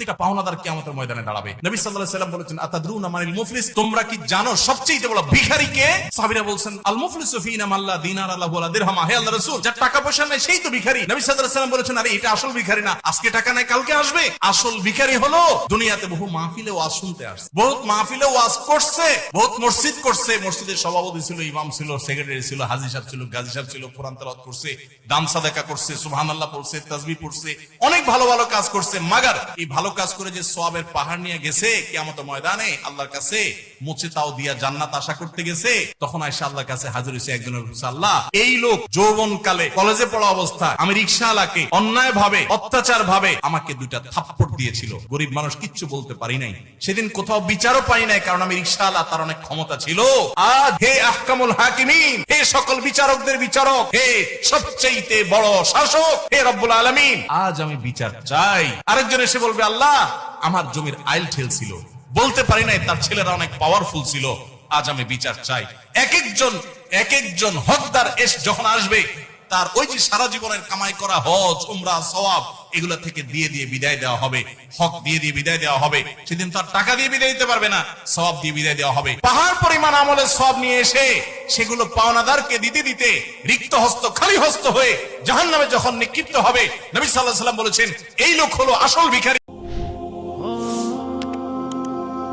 প্রত্যেকটা পাওনাদার কিয়ামতের ময়দানে দাঁড়াবে। নবী সাল্লাল্লাহু সাল্লাম বলেছেন, আতাদরুনা মানিল মুফলিস? তোমরা কি জানো সবচেয়ে বড় ভিখারি কে? সাহাবীরা বলছেন, আল মুফলিসু ফিনা মাল্লা দিনার আল্লাহ ওয়ালা দিরহাম। হে আল্লাহর রাসূল, যার টাকা পয়সা নাই সেই তো ভিখারি। নবী সাল্লাল্লাহু আলাইহি সাল্লাম বলেছেন, আরে, এটা আসল ভিখারি না। আজকে টাকা নাই, কালকে আসবে। আসল ভিখারি হলো দুনিয়াতে বহু মাহফিলে ওয়াজ শুনতে আসছে। বহুত মাহফিলে ওয়াজ করছে, বহুত মসজিদ করছে। মসজিদের সভাপতি ছিল, ইমাম ছিল, সেক্রেটারি ছিল, হাজি সাহেব ছিল, গাজী সাহেব ছিল, কোরআন তেলাওয়াত করছে, দান সাদাকা করছে, সুবহানাল্লাহ পড়ছে, তাসবিহ পড়ছে, অনেক ভালো ভালো কাজ করছে। মাগার, এই ভালো কাজ করে যে সোয়াবের পাহাড় নিয়ে গেছে কিয়ামত ময়দানে আল্লাহর কাছে মুছে তাও দিয়া জান্নাত আশা করতে গেছে, তখন আয়সা আল্লাহর কাছে হাজির হয়েছে একজনের আল্লাহ এই লোক যৌবন কালে কলেজে পড়া অবস্থা আমি রিক্সাওয়ালাকে অন্যায় ভাবে অত্যাচার ভাবে আমাকে দুইটা থাপ্পড় দিয়েছিল। গরিব মানুষ কিচ্ছু বলতে পারি নাই। সেদিন কোথাও বিচারও পাই নাই, কারণ আমি রিক্সাওয়ালা তার অনেক ক্ষমতা ছিল। আজ হে আহকামুল হাকিমিন, হে সকল বিচারকদের বিচারক, হে সবচেয়ে বড় শাসক, হে রব্বুল আলমিন, আজ আমি বিচার চাই। আরেকজন এসে বলবে, আল্লাহ আমার জমির আইল ঠেল ছিল। বলতে পারি নাই, তার ছেলেরা অনেক পাওয়ারফুল ছিল। আজ আমি বিচার চাই। এক একজন এক একজন হকদার এস যখন আসবে, তার ওই যে সারা জীবনের কামাই করা হজ, উমরা, সওয়াব, এগুলা থেকে দিয়ে দিয়ে বিদায় দেওয়া হবে। হক দিয়ে দিয়ে বিদায় দেওয়া হবে। সেদিন তার টাকা দিয়ে বিদায় দিতে পারবে না, সওয়াব দিয়ে বিদায় দেওয়া হবে। পাহাড় পরিমাণ আমলের সব নিয়ে এসে, সেগুলো পাওনাদারকে দিতে দিতে রিক্ত হস্ত খালি হস্ত হয়ে জাহান্নামে যখন নিক্ষিপ্ত হবে, নবী সাল্লাহ সাল্লাম বলেছেন, এই লোক হলো আসল ভিখারি।